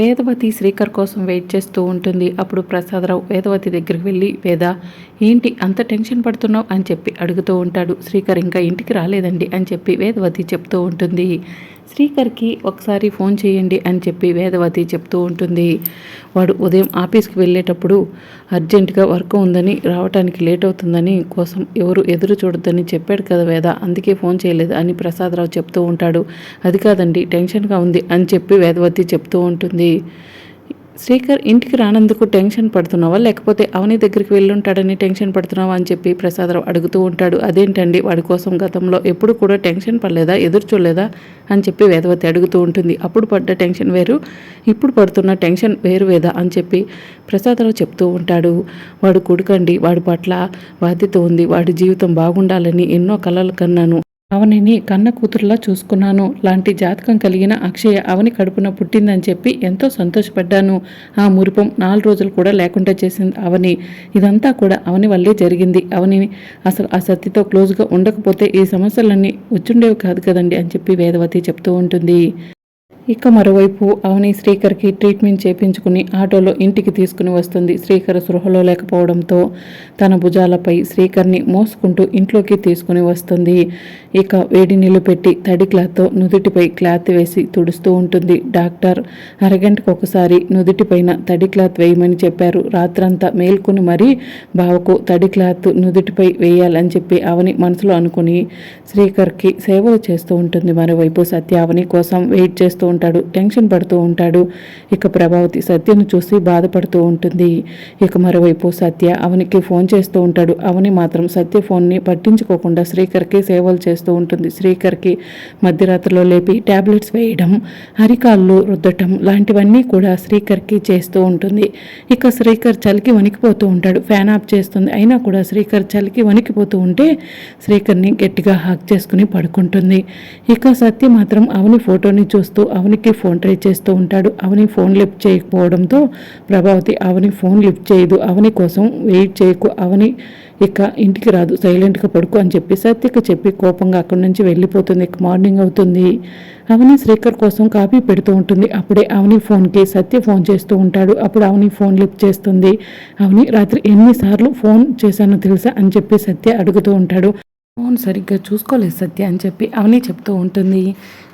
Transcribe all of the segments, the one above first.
వేదవతి శ్రీకర్ కోసం వెయిట్ చేస్తూ ఉంటుంది. అప్పుడు ప్రసాదరావు వేదవతి దగ్గరికి వెళ్ళి వేద ఏంటి అంత టెన్షన్ పడుతున్నావు? అని చెప్పి అడుగుతూ ఉంటాడు. శ్రీకర్ ఇంకా ఇంటికి రాలేదండి అని చెప్పి వేదవతి చెప్తూ ఉంటుంది. శ్రీకర్కి ఒకసారి ఫోన్ చేయండి అని చెప్పి వేదవతి చెప్తూ ఉంటుంది. వాడు ఉదయం ఆఫీస్కి వెళ్ళేటప్పుడు అర్జెంటుగా వర్క్ ఉందని రావడానికి లేట్ అవుతుందని కోసం ఎవరు ఎదురు చూడొద్దని చెప్పాడు కదా వేద. అందుకే ఫోన్ చేయలేదు అని ప్రసాదరావు చెప్తూ ఉంటాడు. అది కాదండి టెన్షన్గా ఉంది అని చెప్పి వేదవతి చెప్తూ ఉంటుంది. శ్రీకర్ ఇంటికి రానందుకు టెన్షన్ పడుతున్నావా? లేకపోతే అవని దగ్గరికి వెళ్ళుంటాడని టెన్షన్ పడుతున్నావా అని చెప్పి ప్రసాదరావు అడుగుతూ ఉంటాడు. అదేంటండి? వాడి కోసం గతంలో ఎప్పుడు కూడా టెన్షన్ పడలేదా? ఎదురు చూడలేదా? అని చెప్పి వేదవతి అడుగుతూ ఉంటుంది. అప్పుడు పడ్డ టెన్షన్ వేరు ఇప్పుడు పడుతున్న టెన్షన్ వేరు వేదా? అని చెప్పి ప్రసాదరావు చెప్తూ ఉంటాడు. వాడు కొడుకండి. వాడి పట్ల బాధ్యత ఉంది. వాడి జీవితం బాగుండాలని ఎన్నో కలలు కన్నాను. అవనిని కన్న కూతురులా చూసుకున్నాను. లాంటి జాతకం కలిగిన అక్షయ అవని కడుపున పుట్టిందని చెప్పి ఎంతో సంతోషపడ్డాను. ఆ మురిపం నాలుగు రోజులు కూడా లేకుండా చేసింది అవని. ఇదంతా కూడా అవని వల్లే జరిగింది. అవని అసలు ఆ సత్యతో క్లోజ్గా ఉండకపోతే ఈ సమస్యలన్నీ వచ్చుండేవి కాదు కదండి అని చెప్పి వేదవతి చెప్తూ ఉంటుంది. ఇక మరోవైపు అవని శ్రీకర్కి ట్రీట్మెంట్ చేపించుకుని ఆటోలో ఇంటికి తీసుకుని వస్తుంది. శ్రీకర్ సృహలో లేకపోవడంతో తన భుజాలపై శ్రీకర్ని మోసుకుంటూ ఇంట్లోకి తీసుకుని వస్తుంది. ఇక వేడి నీళ్ళు పెట్టి తడి క్లాత్తో నుదుటిపై క్లాత్ వేసి తుడుస్తూ ఉంటుంది. డాక్టర్ అరగంటకు ఒకసారి నుదుటిపైన తడి క్లాత్ వేయమని చెప్పారు. రాత్రంతా మేల్కొని మరీ బావకు తడి క్లాత్ నుదుటిపై వేయాలని చెప్పి అవని మనసులో అనుకుని శ్రీకర్కి సేవలు చేస్తూ ఉంటుంది. మరోవైపు సత్య అవని కోసం వెయిట్ చేస్తూ ఉంటాడు టెన్షన్ పడుతూ ఉంటాడు. ఇక ప్రభావతి సత్యను చూసి బాధపడుతూ ఉంటుంది. ఇక మరోవైపు సత్య అవనికి ఫోన్ చేస్తూ ఉంటాడు. అవని మాత్రం సత్య ఫోన్ని పట్టించుకోకుండా శ్రీకర్కి సేవలు చేస్తూ ఉంటుంది. శ్రీకర్కి మధ్యరాత్రిలో లేపి టాబ్లెట్స్ వేయడం అరికాళ్ళు రుద్దటం లాంటివన్నీ కూడా శ్రీకర్కి చేస్తూ ఉంటుంది. ఇక శ్రీకర్ చలికి వణికిపోతూ ఉంటాడు. ఫ్యాన్ ఆఫ్ చేస్తుంది. అయినా కూడా శ్రీకర్ చలికి వణికిపోతూ ఉంటే శ్రీకర్ని గట్టిగా హాక్ చేసుకుని పడుకుంటుంది. ఇక సత్య మాత్రం అవని ఫోటోని చూస్తూ అవనికి ఫోన్ ట్రై చేస్తూ ఉంటాడు. అవని ఫోన్ లిఫ్ట్ చేయకపోవడంతో ప్రభావతి అవని ఫోన్ లిఫ్ట్ చేయదు. అవని కోసం వెయిట్ చేయకు. అవని ఇక ఇంటికి రాదు. సైలెంట్గా పడుకో అని చెప్పి సత్యకి చెప్పి కోపంగా అక్కడి నుంచి వెళ్ళిపోతుంది. ఇక మార్నింగ్ అవుతుంది. అవని శ్రీకర్ కోసం కాపీ పెడుతూ ఉంటుంది. అప్పుడే అవని ఫోన్కి సత్య ఫోన్ చేస్తూ ఉంటాడు. అప్పుడు అవని ఫోన్ లిఫ్ట్ చేస్తుంది. అవని రాత్రి ఎన్నిసార్లు ఫోన్ చేశానో తెలుసా అని చెప్పి సత్య అడుగుతూ ఉంటాడు. ఫోన్ సరిగ్గా చూసుకోలేదు సత్య అని చెప్పి అవని చెప్తూ ఉంటుంది.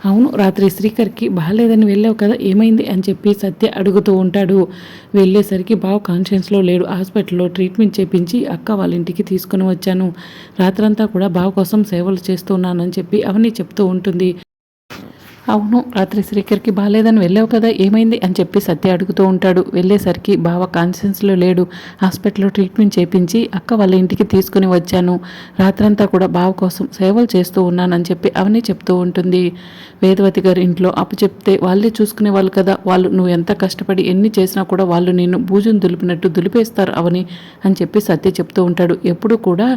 అవును రాత్రి శ్రీకర్కి బాగాలేదని వెళ్ళావు కదా ఏమైంది అని చెప్పి సత్య అడుగుతూ ఉంటాడు. వెళ్ళేసరికి బావ కాన్షియన్స్లో లేడు. హాస్పిటల్లో ట్రీట్మెంట్ చేపించి అక్క వాళ్ళ ఇంటికి తీసుకుని వచ్చాను. రాత్రంతా కూడా బావ కోసం సేవలు చేస్తున్నానని చెప్పి అవన్నీ చెప్తూ ఉంటుంది. అవును రాత్రి శ్రీకర్కి బాగాలేదని వెళ్ళావు కదా ఏమైంది అని చెప్పి సత్య అడుగుతూ ఉంటాడు. వెళ్ళేసరికి బావ కాన్షియన్స్లో లేడు. హాస్పిటల్లో ట్రీట్మెంట్ చేపించి అక్క వాళ్ళ ఇంటికి తీసుకుని వచ్చాను. రాత్రంతా కూడా బావ కోసం సేవలు చేస్తూ ఉన్నానని చెప్పి అవన్నీ చెప్తూ ఉంటుంది. వేదవతి గారి ఇంట్లో అప్పు చెప్తే వాళ్ళే చూసుకునే వాళ్ళు కదా వాళ్ళు నువ్వు ఎంత కష్టపడి ఎన్ని చేసినా కూడా వాళ్ళు నేను భూజం దులిపినట్టు దులిపేస్తారు అవని అని చెప్పి సత్య చెప్తూ ఉంటాడు. ఎప్పుడు కూడా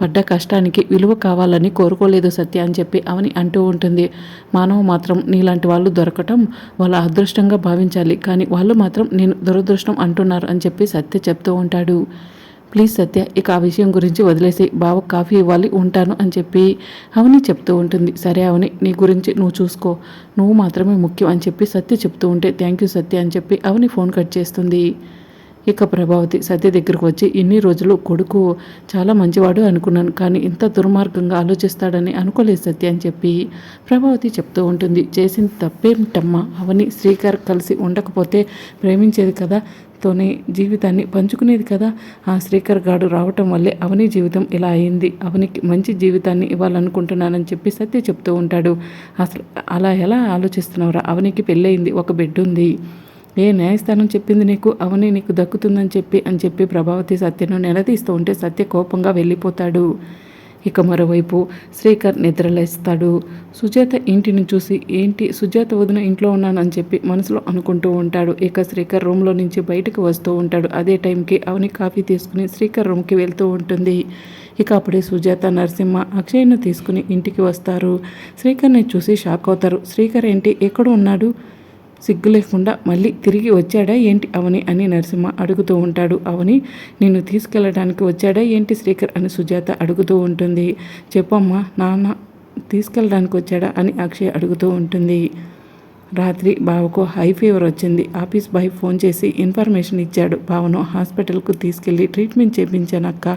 పడ్డ కష్టానికి విలువ కావాలని కోరుకోలేదు సత్య అని చెప్పి అవని అంటూ ఉంటుంది. మానవ మాత్రం నీలాంటి వాళ్ళు దొరకటం వాళ్ళ అదృష్టంగా భావించాలి. కానీ వాళ్ళు మాత్రం నేను దురదృష్టం అంటున్నారు అని చెప్పి సత్య చెప్తూ ఉంటాడు. ప్లీజ్ సత్య ఇక ఆ విషయం గురించి వదిలేసి బావ కాఫీ ఇవ్వాలి ఉంటాను అని చెప్పి అవని చెప్తూ ఉంటుంది. సరే అవని నీ గురించి నువ్వు చూసుకో. నువ్వు మాత్రమే ముఖ్యం అని చెప్పి సత్య చెప్తూ ఉంటే థ్యాంక్ యూ సత్య అని చెప్పి అవని ఫోన్ కట్ చేస్తుంది. ఇక ప్రభావతి సత్య దగ్గరకు వచ్చి ఇన్ని రోజులు కొడుకు చాలా మంచివాడు అనుకున్నాను కానీ ఇంత దుర్మార్గంగా ఆలోచిస్తాడని అనుకోలేదు సత్య అని చెప్పి ప్రభావతి చెప్తూ ఉంటుంది. చేసింది తప్పేమిటమ్మా? అవని శ్రీకర్ కలిసి ఉండకపోతే ప్రేమించేది కదా? తోనే జీవితాన్ని పంచుకునేది కదా? ఆ శ్రీకర్ గాడు రావటం వల్లే అవని జీవితం ఇలా అయింది. అవనికి మంచి జీవితాన్ని ఇవ్వాలనుకుంటున్నానని చెప్పి సత్య చెప్తూ ఉంటాడు. అసలు అలా ఎలా ఆలోచిస్తున్నావురా? అవనికి పెళ్ళయింది ఒక బిడ్డ ఉంది ఏ న్యాయస్థానం చెప్పింది నీకు? అవని నీకు దక్కుతుందని చెప్పి అని చెప్పి ప్రభావతి సత్యను నిలదీస్తూ ఉంటే సత్య కోపంగా వెళ్ళిపోతాడు. ఇక మరోవైపు శ్రీకర్ నిద్రలేస్తాడు సుజాత ఇంటిని చూసి ఏంటి? సుజాత వదిన ఇంట్లో ఉన్నానని చెప్పి మనసులో అనుకుంటూ ఉంటాడు. ఇక శ్రీకర్ రూమ్లో నుంచి బయటకు వస్తూ ఉంటాడు. అదే టైంకి అవని కాఫీ తీసుకుని శ్రీకర్ రూమ్కి వెళ్తూ ఉంటుంది. ఇక అప్పుడే సుజాత నరసింహ అక్షయ్ను తీసుకుని ఇంటికి వస్తారు. శ్రీకర్ని చూసి షాక్ అవుతారు. శ్రీకర్ ఏంటి? ఎక్కడ ఉన్నాడు? సిగ్గు లేకుండా మళ్ళీ తిరిగి వచ్చాడా ఏంటి అవని అని నరసింహ అడుగుతూ ఉంటాడు. అవని నిన్ను తీసుకెళ్ళడానికి వచ్చాడా ఏంటి శ్రీకర్ అని సుజాత అడుగుతూ ఉంటుంది. చెప్పమ్మా నాన్న తీసుకెళ్ళడానికి వచ్చాడా అని అక్షయ్ అడుగుతూ ఉంటుంది. రాత్రి బావకు హై ఫీవర్ వచ్చింది. ఆఫీస్ బాయ్ ఫోన్ చేసి ఇన్ఫర్మేషన్ ఇచ్చాడు. బావను హాస్పిటల్కు తీసుకెళ్ళి ట్రీట్మెంట్ చేయించానక్క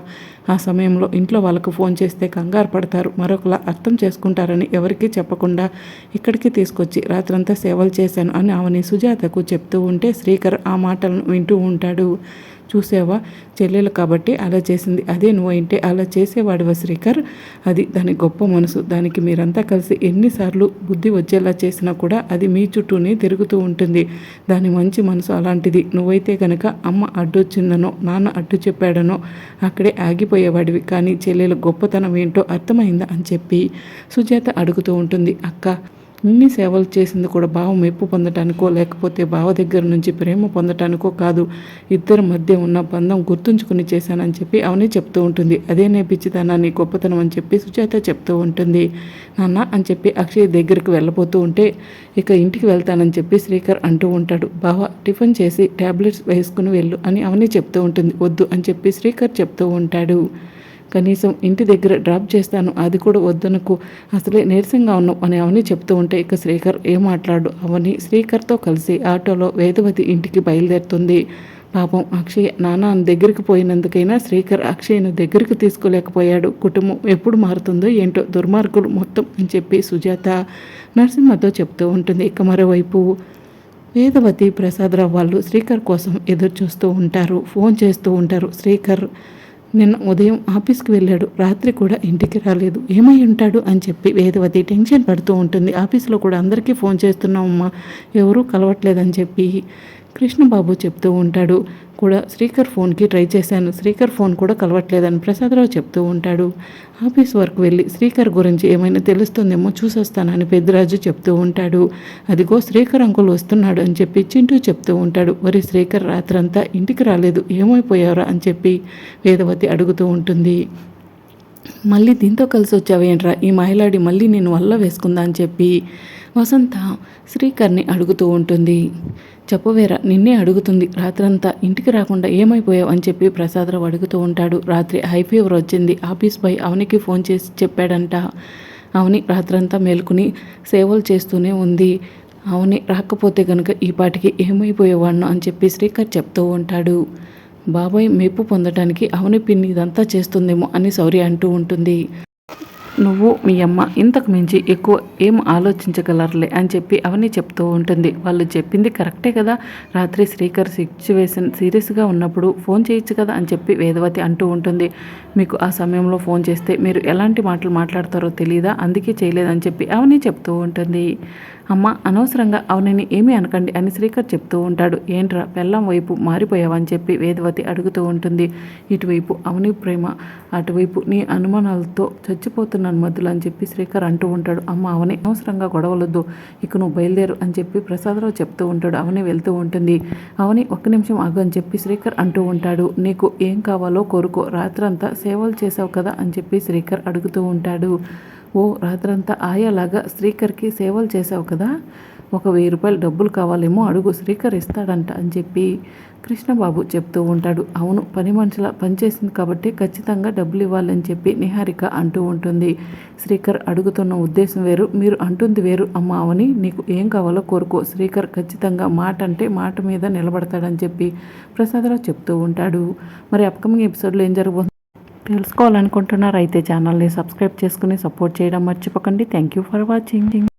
ఆ సమయంలో ఇంట్లో వాళ్ళకు ఫోన్ చేస్తే కంగారు పడతారు. మరొకలా అర్థం చేసుకుంటారని ఎవరికీ చెప్పకుండా ఇక్కడికి తీసుకొచ్చి రాత్రంతా సేవలు చేశాను అని ఆమెని సుజాతకు చెప్తూ ఉంటే శ్రీకర్ ఆ మాటలను వింటూ ఉంటాడు. చూసావా? చెల్లెలు కాబట్టి అలా చేసింది. అదే నువ్వు అలా చేసేవాడివా శ్రీకర్? అది దాని గొప్ప మనసు. దానికి మీరంతా కలిసి ఎన్నిసార్లు బుద్ధి వచ్చేలా చేసినా కూడా అది మీ చుట్టూనే తిరుగుతూ ఉంటుంది. దాని మంచి మనసు అలాంటిది. నువ్వైతే కనుక అమ్మ అడ్డొచ్చిందనో నాన్న అడ్డు చెప్పాడనో అక్కడే ఆగిపోయేవాడివి. కానీ చెల్లెలు గొప్పతనం ఏంటో అర్థమైందా అని చెప్పి సుజాత అడుగుతూ ఉంటుంది. అక్క అన్ని సేవలు చేసింది కూడా బావ మెప్పు పొందటానికో లేకపోతే బావ దగ్గర నుంచి ప్రేమ పొందటానికో కాదు. ఇద్దరి మధ్య ఉన్న బంధం గుర్తుంచుకుని చేశానని చెప్పి అవని చెప్తూ ఉంటుంది. అదే నే పిచ్చితనాన్ని గొప్పతనం అని చెప్పి సుచేత చెప్తూ ఉంటుంది. నాన్న అని చెప్పి అక్షయ్ దగ్గరికి వెళ్ళబోతూ ఉంటే ఇక ఇంటికి వెళ్తానని చెప్పి శ్రీకర్ అంటూ ఉంటాడు. బావ టిఫిన్ చేసి ట్యాబ్లెట్స్ వేసుకుని వెళ్ళు అని అవని చెప్తూ ఉంటుంది. వద్దు అని చెప్పి శ్రీకర్ చెప్తూ ఉంటాడు. కనీసం ఇంటి దగ్గర డ్రాప్ చేస్తాను అది కూడా వద్దనకు. అసలే నీరసంగా ఉన్నావు అని అవని చెప్తూ ఉంటే ఇక శ్రీకర్ ఏం మాట్లాడు? అవని శ్రీకర్తో కలిసి ఆటోలో వేదవతి ఇంటికి బయలుదేరుతుంది. పాపం అక్షయ్ నాన్న దగ్గరికి పోయినందుకైనా శ్రీకర్ అక్షయ్ను దగ్గరికి తీసుకోలేకపోయాడు. కుటుంబం ఎప్పుడు మారుతుందో ఏంటో దుర్మార్గులు మొత్తం అని చెప్పి సుజాత నరసింహతో చెప్తూ ఉంటుంది. ఇక మరోవైపు వేదవతి ప్రసాదరావు వాళ్ళు శ్రీకర్ కోసం ఎదురు చూస్తూ ఉంటారు ఫోన్ చేస్తూ ఉంటారు. శ్రీకర్ నిన్న ఉదయం ఆఫీస్కి వెళ్ళాడు. రాత్రి కూడా ఇంటికి రాలేదు. ఏమై ఉంటాడు అని చెప్పి వేదవతి టెన్షన్ పడుతూ ఉంటుంది. ఆఫీస్లో కూడా అందరికీ ఫోన్ చేస్తున్నామమ్మా ఎవరూ కలవట్లేదని చెప్పి కృష్ణబాబు చెప్తూ ఉంటాడు. కూడా శ్రీకర్ ఫోన్కి ట్రై చేశాను. శ్రీకర్ ఫోన్ కూడా కలవట్లేదని ప్రసాదరావు చెప్తూ ఉంటాడు. ఆఫీస్ వర్క్ వెళ్ళి శ్రీకర్ గురించి ఏమైనా తెలుస్తుందేమో చూసొస్తానని పెద్దరాజు చెప్తూ ఉంటాడు. అదిగో శ్రీకర్ అంకుల్ వస్తున్నాడు అని చెప్పి చింటూ చెప్తూ ఉంటాడు. మరి శ్రీకర్ రాత్రంతా ఇంటికి రాలేదు. ఏమైపోయారా అని చెప్పి వేదవతి అడుగుతూ ఉంటుంది. మళ్ళీ దీంతో కలిసి వచ్చావేంట్రా ఈ మహిళాడి మళ్ళీ నేను వల్ల వేసుకుందా అని చెప్పి వసంత శ్రీకర్ని అడుగుతూ ఉంటుంది. చెప్పవేరా నిన్నే అడుగుతుంది. రాత్రంతా ఇంటికి రాకుండా ఏమైపోయావు అని చెప్పి ప్రసాదరావు అడుగుతూ ఉంటాడు. రాత్రి హై ఫీవర్ వచ్చింది. ఆఫీస్ బాయ్ అవనికి ఫోన్ చేసి చెప్పాడంట. అవని రాత్రంతా మేల్కొని సేవలు చేస్తూనే ఉంది. అవని రాకపోతే కనుక ఈ పాటికి ఏమైపోయేవాడిను అని చెప్పి శ్రీకర్ చెప్తూ ఉంటాడు. బాబాయ్ మెప్పు పొందటానికి అవని పిన్ని ఇదంతా చేస్తుందేమో అని సౌర్య అంటూ ఉంటుంది. నువ్వు మీ అమ్మ ఇంతకు మించి ఎక్కువ ఏం ఆలోచించగలరులే అని చెప్పి అవని చెప్తూ ఉంటుంది. వాళ్ళు చెప్పింది కరెక్టే కదా? రాత్రి శ్రీకర్ సిచ్యువేషన్ సీరియస్గా ఉన్నప్పుడు ఫోన్ చేయొచ్చు కదా? అని చెప్పి వేదవతి అంటూ ఉంటుంది. మీకు ఆ సమయంలో ఫోన్ చేస్తే మీరు ఎలాంటి మాటలు మాట్లాడతారో తెలియదా అందుకే చేయలేదని చెప్పి అవని చెప్తూ ఉంటుంది. అమ్మ అనవసరంగా అవనిని ఏమీ అనకండి అని శ్రీకర్ చెప్తూ ఉంటాడు. ఏంట్రా పెళ్ళం వైపు మారిపోయావని చెప్పి వేదవతి అడుగుతూ ఉంటుంది. ఇటువైపు అవని ప్రేమ అటువైపు నీ అనుమానాలతో చచ్చిపోతున్న చచ్చిపోతున్నాను మధ్యలో అని చెప్పి శ్రీకర్ అంటూ ఉంటాడు. అమ్మ అవనే అనవసరంగా గొడవలొద్దు. ఇక నువ్వు బయలుదేరు అని చెప్పి ప్రసాదరావు చెప్తూ ఉంటాడు. అవని వెళ్తూ ఉంటుంది. అవని ఒక్క నిమిషం ఆగు అని చెప్పి శ్రీకర్ అంటూ ఉంటాడు. నీకు ఏం కావాలో కోరుకో. రాత్రంతా సేవలు చేసావు కదా అని చెప్పి శ్రీకర్ అడుగుతూ ఉంటాడు. ఓ రాత్రంతా ఆయాలాగా శ్రీకర్కి సేవలు చేసావు కదా? ఒక వెయ్యి రూపాయలు డబ్బులు కావాలేమో అడుగు శ్రీకర్ ఇస్తాడంట అని చెప్పి కృష్ణబాబు చెప్తూ ఉంటాడు. అవును పని మనుషుల పనిచేసింది కాబట్టి ఖచ్చితంగా డబ్బులు ఇవ్వాలని చెప్పి నిహారిక అంటూ ఉంటుంది. శ్రీకర్ అడుగుతున్న ఉద్దేశం వేరు మీరు అంటుంది వేరు. అమ్మ అవని నీకు ఏం కావాలో కోరుకో. శ్రీకర్ ఖచ్చితంగా మాట అంటే మాట మీద నిలబడతాడని చెప్పి ప్రసాదరావు చెప్తూ ఉంటాడు. మరి అప్కమింగ్ ఎపిసోడ్లో ఏం జరగబోతుంది? తెలుసుకోవాలనుకుంటున్నారు అయితే ఛానల్ని సబ్స్క్రైబ్ చేసుకుని సపోర్ట్ చేయడం మర్చిపోకండి. Thank you for watching.